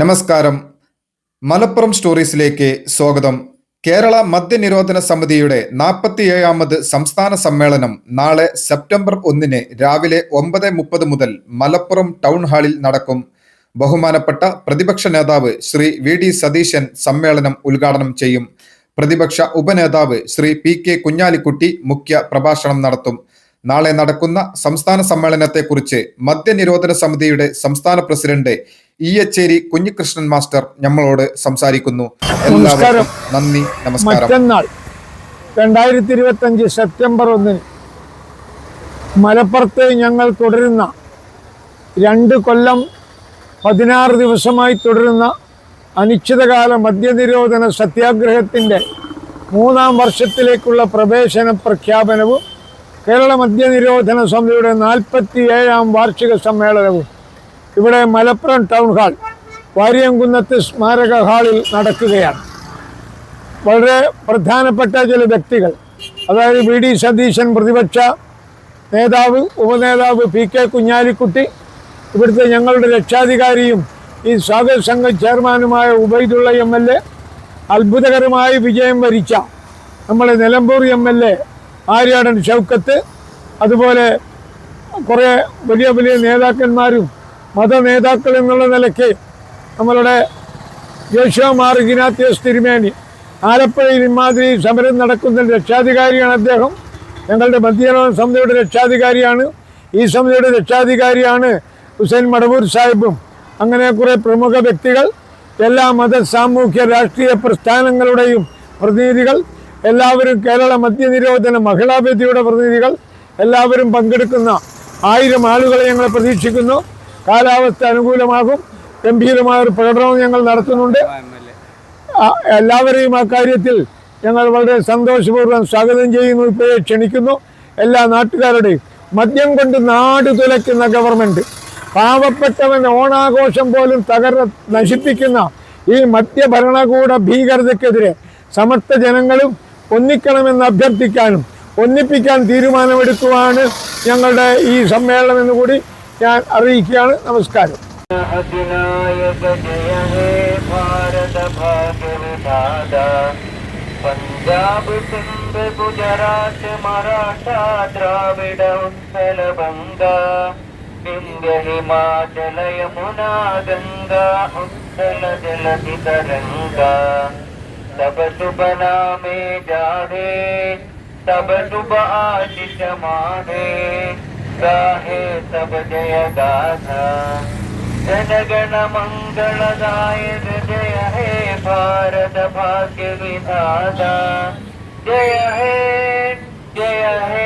നമസ്കാരം. മലപ്പുറം സ്റ്റോറീസിലേക്ക് സ്വാഗതം. കേരള മദ്യനിരോധന സമിതിയുടെ നാൽപ്പത്തിയേഴാമത് സംസ്ഥാന സമ്മേളനം നാളെ സെപ്റ്റംബർ ഒന്നിന് രാവിലെ ഒമ്പത് മുപ്പത് മുതൽ മലപ്പുറം ടൗൺ ഹാളിൽ നടക്കും. ബഹുമാനപ്പെട്ട പ്രതിപക്ഷ നേതാവ് ശ്രീ വി ഡി സതീശൻ സമ്മേളനം ഉദ്ഘാടനം ചെയ്യും. പ്രതിപക്ഷ ഉപനേതാവ് ശ്രീ പി കെ കുഞ്ഞാലിക്കുട്ടി മുഖ്യ പ്രഭാഷണം നടത്തും. നാളെ നടക്കുന്ന സംസ്ഥാന സമ്മേളനത്തെക്കുറിച്ച് മദ്യനിരോധന സമിതിയുടെ സംസ്ഥാന പ്രസിഡന്റ് ഇയച്ചേരി കുഞ്ഞികൃഷ്ണൻ മാസ്റ്റർ നമ്മളോട് സംസാരിക്കുന്നു എല്ലാവർക്കും. നന്ദി നമസ്കാരം മറ്റന്നാൾ രണ്ടായിരത്തി ഇരുപത്തഞ്ച് സെപ്റ്റംബർ ഒന്നിന് മലപ്പുറത്ത് ഞങ്ങൾ തുടരുന്ന രണ്ട് കൊല്ലം പതിനാറ് ദിവസമായി തുടരുന്ന അനിശ്ചിതകാല മദ്യനിരോധന സത്യാഗ്രഹത്തിന്റെ മൂന്നാം വർഷത്തിലേക്കുള്ള പ്രവേശന പ്രഖ്യാപനവും കേരള മദ്യനിരോധന സമിതിയുടെ നാൽപ്പത്തി ഏഴാം വാർഷിക സമ്മേളനവും ഇവിടെ മലപ്പുറം ടൗൺ ഹാൾ വാര്യംകുന്നത്ത് സ്മാരക ഹാളിൽ നടക്കുകയാണ്. വളരെ പ്രധാനപ്പെട്ട ചില വ്യക്തികൾ അതായത് വി ഡി സതീശൻ പ്രതിപക്ഷ നേതാവ് ഉപനേതാവ് പി കെ കുഞ്ഞാലിക്കുട്ടി ഇവിടുത്തെ ഞങ്ങളുടെ രക്ഷാധികാരിയും ഈ സ്വാഗത സംഘം ചെയർമാനുമായ ഉബൈദുള്ള എം എൽ എ അത്ഭുതകരമായി വിജയം വരിച്ച നമ്മളെ Nilambur M L A Aryadan Shoukath അതുപോലെ കുറേ വലിയ വലിയ നേതാക്കന്മാരും മത നേതാക്കൾ എന്നുള്ള നിലയ്ക്ക് നമ്മളുടെ യേശോമാർ ഇഗ്നാത്യോസ് തിരുമേനി. ആലപ്പുഴയിൽ ഇമാതിരി സമരം നടക്കുന്ന രക്ഷാധികാരിയാണ് അദ്ദേഹം. ഞങ്ങളുടെ മധ്യനോധന സമിതിയുടെ രക്ഷാധികാരിയാണ്. ഈ സമിതിയുടെ രക്ഷാധികാരിയാണ് ഹുസൈൻ മടവൂർ സാഹിബും. അങ്ങനെ കുറേ പ്രമുഖ വ്യക്തികൾ എല്ലാ മത സാമൂഹ്യ രാഷ്ട്രീയ പ്രസ്ഥാനങ്ങളുടെയും പ്രതിനിധികൾ എല്ലാവരും കേരള മദ്യനിരോധന മഹിളാവേദിയുടെ പ്രതിനിധികൾ എല്ലാവരും പങ്കെടുക്കുന്ന ആയിരം ആളുകളെ ഞങ്ങൾ പ്രതീക്ഷിക്കുന്നു. കാലാവസ്ഥ അനുകൂലമാകും. ഗംഭീരമായ ഒരു പ്രകടനവും ഞങ്ങൾ നടത്തുന്നുണ്ട്. എല്ലാവരെയും അക്കാര്യത്തിൽ കാര്യത്തിൽ ഞങ്ങൾ വളരെ സന്തോഷപൂർവം സ്വാഗതം ചെയ്യുന്നു. ഇപ്പോഴേ ക്ഷണിക്കുന്നു. എല്ലാ നാട്ടുകാരുടെയും മദ്യം കൊണ്ട് നാട് തുലയ്ക്കുന്ന ഗവൺമെന്റ് പാവപ്പെട്ടവൻ ഓണാഘോഷം പോലും തകർ നശിപ്പിക്കുന്ന ഈ മദ്യഭരണകൂട ഭീകരതയ്ക്കെതിരെ സമർത്ഥ ജനങ്ങളും ഒന്നിക്കണമെന്ന് അഭ്യർത്ഥിക്കാനും ഒന്നിപ്പിക്കാൻ തീരുമാനമെടുക്കുവാണ് ഞങ്ങളുടെ ഈ സമ്മേളനം എന്ന് കൂടി ഞാൻ അറിയിക്കുകയാണ്. നമസ്കാരം. അതിനായക ജയമേ ഭാരത ഭാഗ്യവിധാത പഞ്ചാബ് സിന്ധ് ഗുജറാത്ത് മറാഠ ദ്രാവിഡ ഉത്സല ബംഗ ഇന്ത്യ ഹിമാചല യമുന ഗംഗ. ഉത്സല ജലധി തരംഗ തബ ശുഭ നാമേ ജാഹേ തബ ശുഭ ആശിഷമാഹേ गा तब जय गाथा। जनगण मंगलदायक जय हे भारत भाग्य विधाता। जय हे जय हे